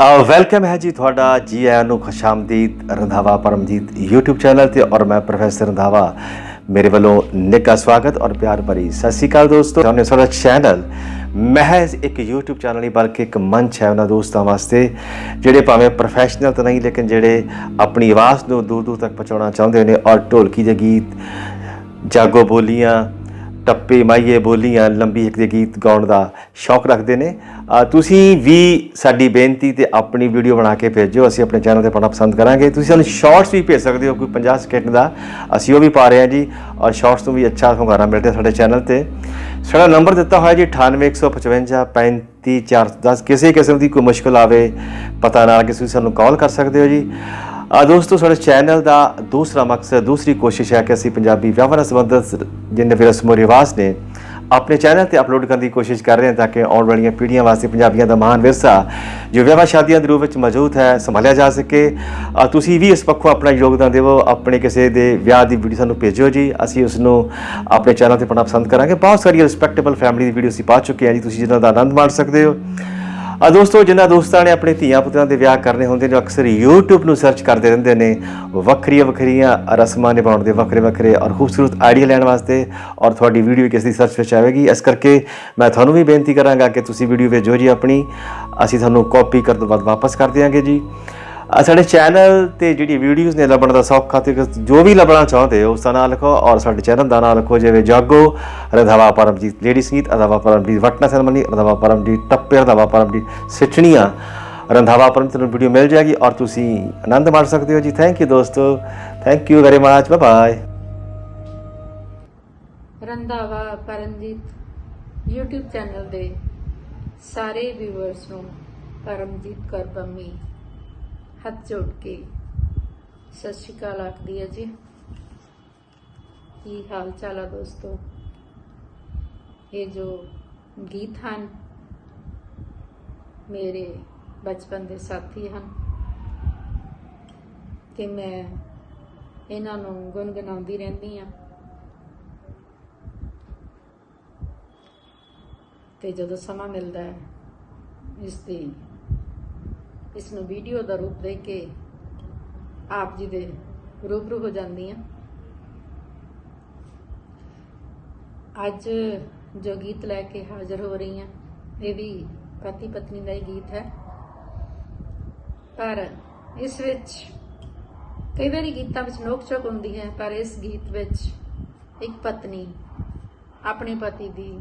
Welcome ਹੈ ਜੀ ਤੁਹਾਡਾ ਜੀ ਆਇਆਂ ਨੂੰ ਖੁਸ਼ਾਮਦੀਦ, ਰੰਧਾਵਾ ਪਰਮਜੀਤ YouTube ਚੈਨਲ ਤੇ ਔਰ ਮੈਂ ਪ੍ਰੋਫੈਸਰ ਰੰਧਾਵਾ। ਮੇਰੇ ਵੱਲੋਂ ਨਿੱਘਾ ਸਵਾਗਤ ਔਰ ਪਿਆਰ ਭਰੀ ਸਤਿ ਸ਼੍ਰੀ ਅਕਾਲ ਦੋਸਤੋ। ਤੁਹਾਨੂੰ ਸਾਡਾ ਚੈਨਲ ਮਹਿਜ਼ ਇੱਕ YouTube ਚੈਨਲ ਨਹੀਂ ਬਲਕਿ ਇੱਕ ਮੰਚ ਹੈ ਉਹਨਾਂ ਦੋਸਤਾਂ ਵਾਸਤੇ, ਜਿਹੜੇ ਭਾਵੇਂ ਪ੍ਰੋਫੈਸ਼ਨਲ ਤਾਂ ਨਹੀਂ ਲੇਕਿਨ ਜਿਹੜੇ ਆਪਣੀ ਆਵਾਜ਼ ਨੂੰ ਦੂਰ ਦੂਰ ਤੱਕ ਪਹੁੰਚਾਉਣਾ ਚਾਹੁੰਦੇ ਨੇ ਔਰ ਢੋਲਕੀ ਦੇ ਗੀਤ, ਜਾਗੋ ਬੋਲੀਆਂ ਟੱਪੇ ਮਾਈਏ ਬੋਲੀਆਂ ਲੰਬੀ ਇੱਕ ਦੇ ਗੀਤ ਗਾਉਣ ਦਾ ਸ਼ੌਕ ਰੱਖਦੇ ਨੇ। ਤੁਸੀਂ ਵੀ ਸਾਡੀ ਬੇਨਤੀ ਤੇ ਆਪਣੀ ਵੀਡੀਓ ਬਣਾ ਕੇ ਭੇਜੋ ਅਸੀਂ ਆਪਣੇ ਚੈਨਲ ਤੇ ਪਾਉਣਾ ਪਸੰਦ ਕਰਾਂਗੇ। ਤੁਸੀਂ ਸਾਨੂੰ ਸ਼ਾਰਟਸ ਵੀ ਭੇਜ ਸਕਦੇ ਹੋ, ਕੋਈ 50 ਸਕਿੰਟ ਦਾ। ਅਸੀਂ ਉਹ ਵੀ ਪਾ ਰਹੇ ਹਾਂ ਜੀ ਔਰ ਸ਼ਾਰਟਸ ਤੋਂ ਵੀ ਅੱਛਾ ਹੁੰਗਾਰਾ ਮਿਲਦਾ ਸਾਡੇ ਚੈਨਲ ਤੇ। ਸਾਡਾ ਨੰਬਰ ਦਿੱਤਾ ਹੋਇਆ ਜੀ 98155 35410 ਕਿਸੇ ਕਿਸਮ ਦੀ ਕੋਈ ਮੁਸ਼ਕਲ ਆਵੇ, ਪਤਾ ਨਾ ਕਿ ਤੁਸੀਂ ਸਾਨੂੰ ਕਾਲ ਕਰ ਸਕਦੇ ਹੋ ਜੀ। ਆ ਦੋਸਤੋ, ਸਾਡੇ ਚੈਨਲ ਦਾ ਦੂਸਰਾ ਮਕਸਦ, ਦੂਸਰੀ ਕੋਸ਼ਿਸ਼ ਹੈ ਕਿ ਅਸੀਂ ਪੰਜਾਬੀ ਵਿਆਹਾਂ ਨਾਲ ਸੰਬੰਧਿਤ ਜਿੰਨੇ ਵੀ ਰਸਮੋ ਰਿਵਾਜ ਨੇ, ਆਪਣੇ ਚੈਨਲ ਤੇ ਅਪਲੋਡ ਕਰਨ ਦੀ ਕੋਸ਼ਿਸ਼ ਕਰ ਰਹੇ ਹਾਂ ਤਾਂ ਕਿ ਆਉਣ ਵਾਲੀਆਂ ਪੀੜ੍ਹੀਆਂ ਵਾਸਤੇ ਪੰਜਾਬੀਆਂ ਦਾ ਮਹਾਨ ਵਿਰਸਾ, ਜੋ ਵਿਆਹਾਂ ਸ਼ਾਦੀਆਂ ਦੇ ਰੂਪ ਵਿੱਚ ਮੌਜੂਦ ਹੈ, ਸੰਭਾਲਿਆ ਜਾ ਸਕੇ। ਤੁਸੀਂ ਵੀ ਇਸ ਪੱਖੋਂ ਆਪਣਾ ਯੋਗਦਾਨ ਦਿਵੋ, ਆਪਣੇ ਕਿਸੇ ਦੇ ਵਿਆਹ ਦੀ ਵੀਡੀਓ ਸਾਨੂੰ ਭੇਜੋ ਜੀ। ਅਸੀਂ ਉਸ ਨੂੰ ਆਪਣੇ ਚੈਨਲ ਤੇ ਪਾਉਣਾ ਪਸੰਦ ਕਰਾਂਗੇ। ਬਹੁਤ ਸਾਰੀ ਰਿਸਪੈਕਟੇਬਲ ਫੈਮਿਲੀ ਦੀ ਵੀਡੀਓ ਅਸੀਂ ਪਾ ਚੁੱਕੇ ਹਾਂ ਜੀ, ਤੁਸੀਂ ਜਿਹਨਾਂ ਦਾ ਆਨੰਦ ਮਾਣ ਸਕਦੇ ਹੋ। ਆ ਦੋਸਤੋ, ਜਿਨ੍ਹਾਂ ਦੋਸਤਾਂ ਨੇ ਆਪਣੇ ਧੀਆਂ ਪੁੱਤਰਾਂ ਦੇ ਵਿਆਹ ਕਰਨੇ ਹੁੰਦੇ ਨੇ, ਉਹ ਅਕਸਰ YouTube ਨੂੰ ਸਰਚ ਕਰਦੇ ਰਹਿੰਦੇ ਨੇ। ਵੱਖਰੀਆਂ ਵੱਖਰੀਆਂ ਰਸਮਾਂ ਨਿਭਾਉਣ ਦੇ ਵੱਖਰੇ ਵੱਖਰੇ ਔਰ ਖੂਬਸੂਰਤ ਆਈਡੀਆ ਲੈਣ ਵਾਸਤੇ ਔਰ ਤੁਹਾਡੀ ਵੀਡੀਓ ਕਿਸ ਦੀ ਸਰਚ ਵਿੱਚ ਆਵੇਗੀ। ਇਸ ਕਰਕੇ ਮੈਂ ਤੁਹਾਨੂੰ ਵੀ ਬੇਨਤੀ ਕਰਾਂਗਾ ਕਿ ਤੁਸੀਂ ਵੀਡੀਓ ਭੇਜੋ ਜੀ ਆਪਣੀ। ਅਸੀਂ ਤੁਹਾਨੂੰ ਕਾਪੀ ਕਰਨ ਤੋਂ ਬਾਅਦ ਵਾਪਸ ਕਰ ਦਿਆਂਗੇ ਜੀ। ਸਾਡੇ ਚੈਨਲ ਤੇ ਜਿਹੜੀ ਵੀਡੀਓਜ਼ ਨੇ ਲੱਭਣ ਦਾ ਸੌਖਾ ਤੇ ਜੋ ਵੀ ਲੱਭਣਾ ਚਾਹੁੰਦੇ ਹੋ ਉਸ ਦਾ ਨਾਮ ਲਿਖੋ ਔਰ ਸਾਡੇ ਚੈਨਲ ਦਾ ਨਾਮ ਲਿਖੋ, ਜਿਵੇਂ ਜਾਗੋ, ਰੰਧਾਵਾ ਪਰਮਜੀਤ ਲੇਡੀ ਸੰਗੀਤ, ਰੰਧਾਵਾ ਪਰਮਜੀਤ, ਵਟਨਾ ਸੈਰਮਨੀ ਰੰਧਾਵਾ ਪਰਮਜੀਤ, ਟੱਪੇ, ਰੰਧਾਵਾ ਪਰਮਜੀਤ, ਸਿੱਠਣੀਆਂ, ਰੰਧਾਵਾ ਪਰਮਜੀਤ ਨੂੰ ਵੀਡੀਓ ਮਿਲ ਜਾਏਗੀ ਔਰ ਤੁਸੀਂ ਆਨੰਦ ਮਾਣ ਸਕਦੇ ਹੋ ਜੀ। ਥੈਂਕ ਯੂ ਦੋਸਤੋ। Thank you very much bye bye Randhawa Paramjit YouTube channel ਦੇ ਸਾਰੇ ਵਿਊਅਰਸ ਨੂੰ ਪਰਮਜੀਤ ਕੌਰ ਪੰਮੀ। ਹੱਥ ਜੋੜ ਕੇ। ਸਤਿ ਸ਼੍ਰੀ ਅਕਾਲ ਆਖਦੀ ਹੈ ਜੀ। ਕੀ ਹਾਲ ਚਾਲ ਆ ਦੋਸਤੋ? ਇਹ ਜੋ ਗੀਤ ਹਨ, ਮੇਰੇ ਬਚਪਨ ਦੇ ਸਾਥੀ ਹਨ। ਤੇ ਮੈਂ ਇਹਨਾਂ ਨੂੰ ਗੁੰਗਣਾਉਂਦੀ ਰਹਿੰਦੀ ਆ ਤੇ ਜਦੋਂ ਸਮਾਂ ਮਿਲਦਾ ਹੈ, ਇਸ ਦੀ ਇਸ ਨੂੰ ਵੀਡੀਓ ਦਾ ਰੂਪ ਦੇ ਕੇ ਆਪ ਜੀ ਦੇ ਰੂਬਰੂ ਹੋ ਜਾਂਦੀ ਹਾਂ। ਅੱਜ ਜੋ ਗੀਤ ਲੈ ਕੇ ਹਾਜ਼ਰ ਹੋ ਰਹੀ ਹਾਂ, ਇਹ ਵੀ ਪਤੀ ਪਤਨੀ ਦਾ ਹੀ ਗੀਤ ਹੈ। ਪਰ ਇਸ ਵਿੱਚ ਕਈ ਵਾਰੀ ਗੀਤਾਂ ਵਿੱਚ ਨੋਕ ਝੋਕ ਹੁੰਦੀ ਹੈ, ਪਰ ਇਸ ਗੀਤ ਵਿੱਚ ਇੱਕ ਪਤਨੀ ਆਪਣੇ ਪਤੀ ਦੀ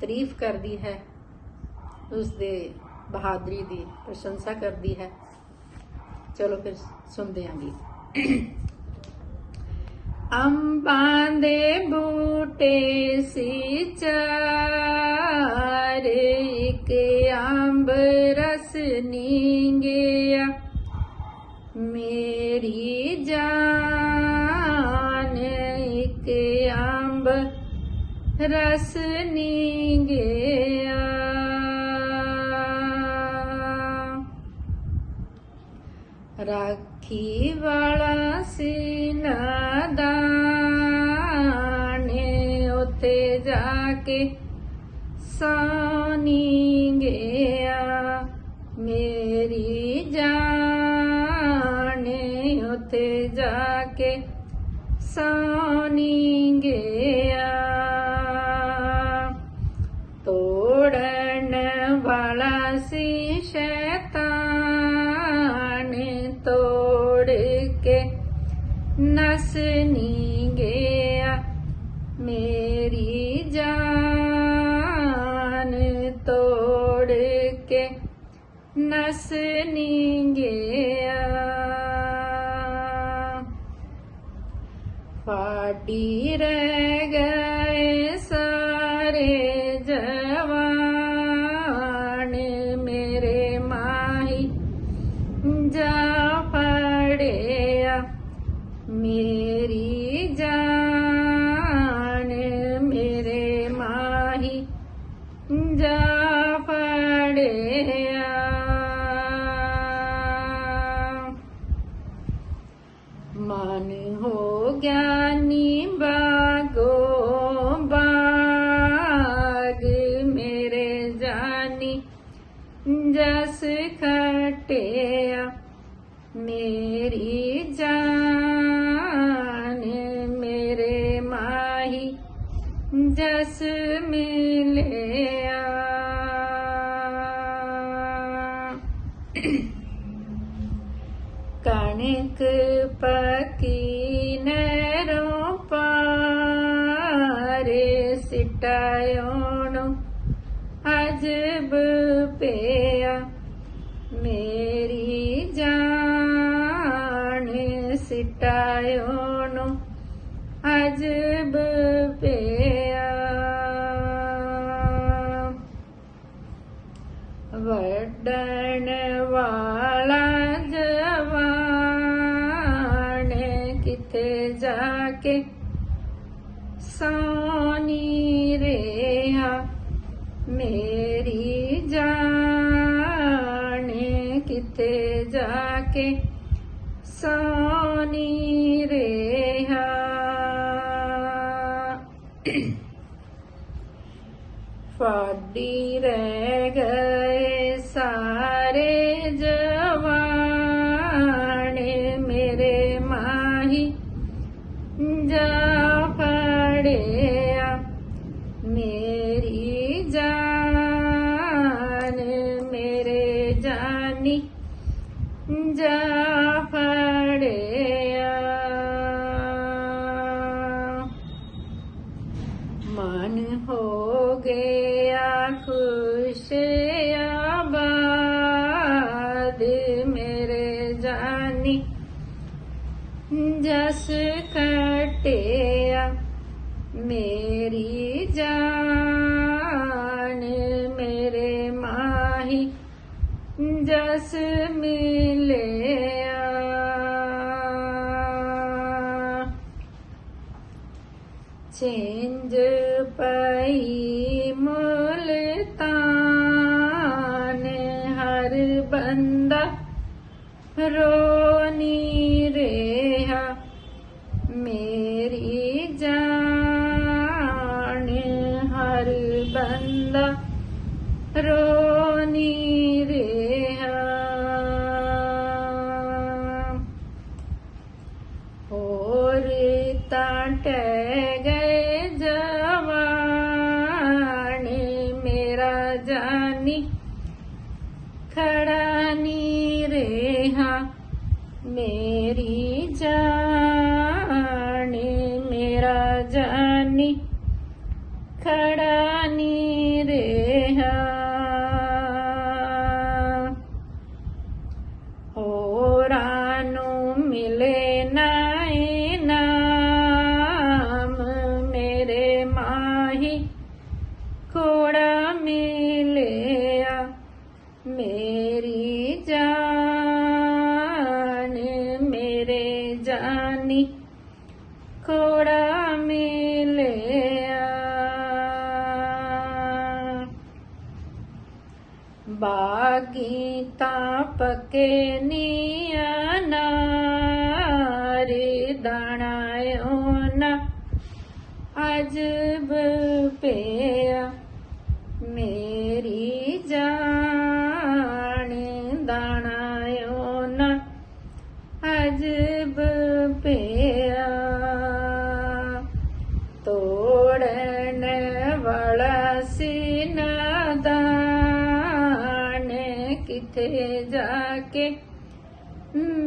ਤਾਰੀਫ ਕਰਦੀ ਹੈ ਉਸ ਦੇ ਬਹਾਦਰੀ ਦੀ ਪ੍ਰਸ਼ੰਸਾ ਕਰਦੀ ਹੈ। ਚਲੋ ਫਿਰ ਸੁਣਦੇ ਹਾਂ ਗੀਤ। ਅੰਬਾਂ ਦੇ ਬੂਟੇ ਸੀ ਚਾਰ, ਇੱਕ ਅੰਬ ਰਸ ਨੀਂਗਿਆ। ਮੇਰੀ ਜਾਨ ਇੱਕ ਅੰਬ ਰਸ ਨੀਂਗਿਆ। ਰਾਖੀ ਵਾਲਾ ਸੀਨਾ ਨਾਦਾਨੇ ਉਤੇ ਜਾ ਕੇ ਸਾਨੀ ਗਿਆ। ਮੇਰੀ ਜਾਣੇ ਉਤੇ ਜਾ ਕੇ ਸਾਨੀ ਕੇ ਨਸ ਨੀ ਫਾਟੀ ਰਹਿ ਗਏ ਸਾਰੇ ਜਵਾਨ ਮੇਰੇ ਮਾਹੀ ਜਾ ਫੜਿਆ ਮੇਰੀ ਜਸ ਖਟਿਆ ਮੇਰੀ ਜਾਨ ਮੇਰੇ ਮਾਹੀ ਜਸ ਮਿਲਿਆ। ਕਣਕ ਪਕੀ ਨਰੋਂ ਪਾਰੇ ਸਿਟਾਇਓਣ ਅਜਬ ਪਿਆ, ਮੇਰੀ ਜਾਨ ਨੂੰ ਅਜਬ ਪਿਆ। ਵਡਣ ਵਾਲਾ ਜਵਾਨ ਕਿਤੇ ਜਾ ਕੇ ਸੋਨੀ ਰਿਹਾ? ਮੇਰੀ ਜਾਨ ਕਿਤੇ ਜਾ ਕੇ ਸੋਨੀ ਰਿਹਾ। ਫਾਡੀ ਰਹਿ ਗਏ ਖੁਸ਼ ਆਬਾਦ ਮੇਰੇ ਜਾਨੀ ਜਸ ਕਟਿਆ ਮੇਰੀ ਜਾਨ ਮੇਰੇ ਮਾਹੀ ਜਸ ਮਿਲਿਆ। ਚੇਂਜ ਪਈ ਰੋਨੀ ਰਿਹਾ ਮੇਰੀ ਜਾਨ ਹਰ ਬੰਦਾ ਰੋਨੀ ਰਿਹਾ ਹੋਰ ਤਾਂ ਟਹਿ ਗਏ ਜਵਾਨ, ਮੇਰਾ ਜਾਨੀ ਖੜਾ ਨੀ ਰਿਹਾ। ਮੇਰੀ ਜਾਨ ਮੇਰਾ ਜਾਨੀ ਖੜਾ ਬਾਗੀ ਤਾਂ ਪਕੇ ਨੀਆ ਨਾਰੇ ਦਾਣਾਇਓ ਨਾ ਅਜਬ ਪਿਆ ਮੇਰੀ ਜਾਨ ਦਾਣਾਇਓ ਨਾ ਅਜਬ ਪਿਆ ਤੋੜਨ ਕੇ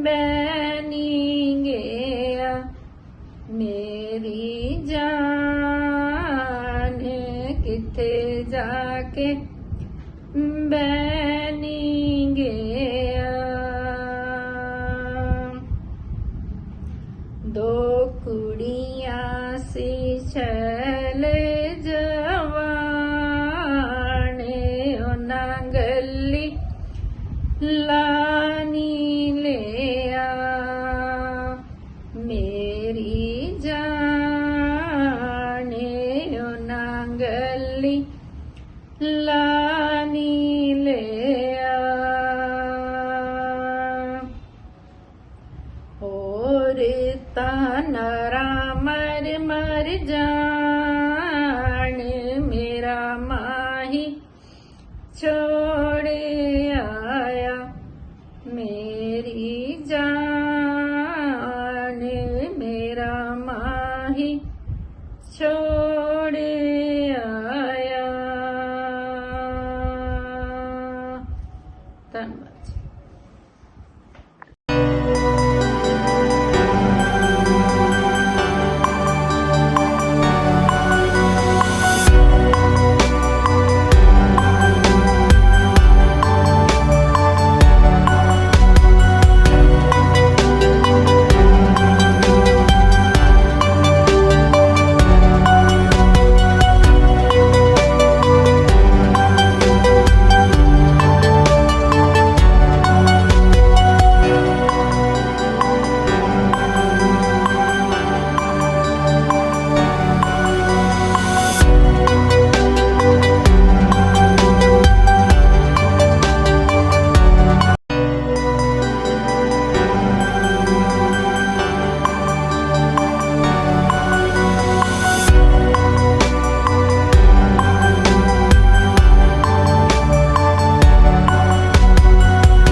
ਬੈਨੀ ਗਿਆ ਮੇਰੀ ਜਾਨ ਕਿਥੇ ਜਾ ਕੇ ਬੈਨੀ ਲਾਨੀ ਲਿਆ ਮੇਰੀ ਜਾਨ ਉਹਨਾਂ ਗੱਲੀ ਲਾਨੀ ਲਿਆ ਹੋਰ ਤਾਂ ਨਰਾ ਮਰ ਮਰ ਜਾਣ